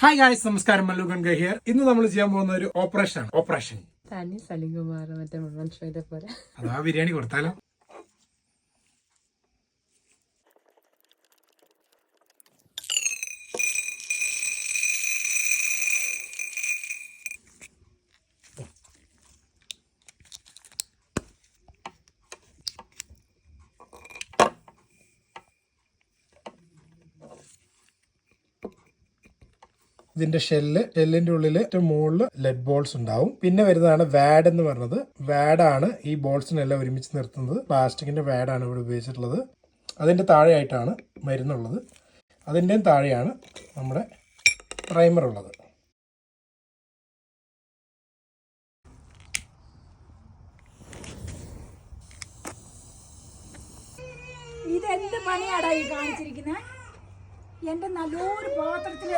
Hi guys നമസ്കാരം. Mallu ഗൺഗ here ഇന്ന് നമ്മൾ ചെയ്യാൻ പോകുന്ന ഒരു ഓപ്പറേഷൻ ആണ്. ഓപ്പറേഷൻ തനി സലിംകുമാർ മറ്റേ മനുഷ്യരെ പോലെ. അതാ ബിരിയാണി കൊടുത്താലോ? ഇതിന്റെ ഷെല്ല് ഷെല്ലിന്റെ ഉള്ളിൽ മുകളിൽ ലെഡ് ബോൾസ് ഉണ്ടാവും. പിന്നെ വരുന്നതാണ് വാഡ് എന്ന് പറഞ്ഞത്. വാഡാണ് ഈ ബോൾസിനെല്ലാം ഒരുമിച്ച് നിർത്തുന്നത്. പ്ലാസ്റ്റിക്കിന്റെ വാഡാണ് ഇവിടെ ഉപയോഗിച്ചിട്ടുള്ളത്. അതിന്റെ താഴെയായിട്ടാണ് മരുന്നുള്ളത്. അതിന്റെയും താഴെയാണ് നമ്മുടെ പ്രൈമർ ഉള്ളത്. ഇതെന്ത് പണിയാടാ ഈ കാണിച്ചിരിക്കുന്നത് എന്റെ നല്ലൊരു പാത്രത്തിൽ